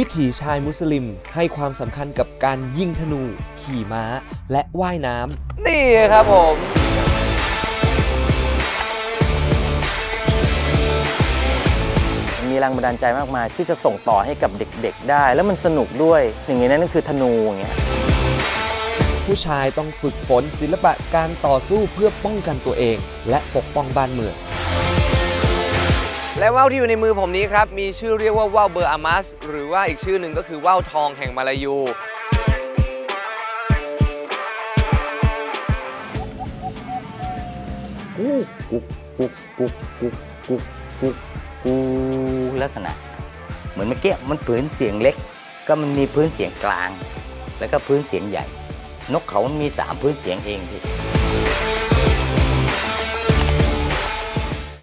วิถีชายมุสลิมให้ความสำคัญกับการยิงธนู ขี่ม้า และว่ายน้ำนี่ครับผม มีแรงบันดาลใจมากมายที่จะส่งต่อให้กับเด็กๆได้ แล้วมันสนุกด้วยหนึ่งในนั้นก็คือธนูอย่างเงี้ยผู้ชายต้องฝึกฝนศิลปะการต่อสู้เพื่อป้องกันตัวเอง และปกป้องบ้านเมือง และว่าวที่อยู่ในมือผมนี้ครับ มีชื่อเรียกว่าว่าวเบอร์อามัส หรือว่าอีกชื่อหนึ่งก็คือว่าวทองแห่งมาลายู กุ๊กกุ๊กกุ๊กกุ๊กกุ๊กกุ๊กกูลักษณะ เหมือนเมื่อกี้มันพื้นเสียงเล็ก ก็มันมีพื้นเสียงกลาง แล้วก็พื้นเสียงใหญ่ นกเขามันมีสามพื้นเสียงเองพี่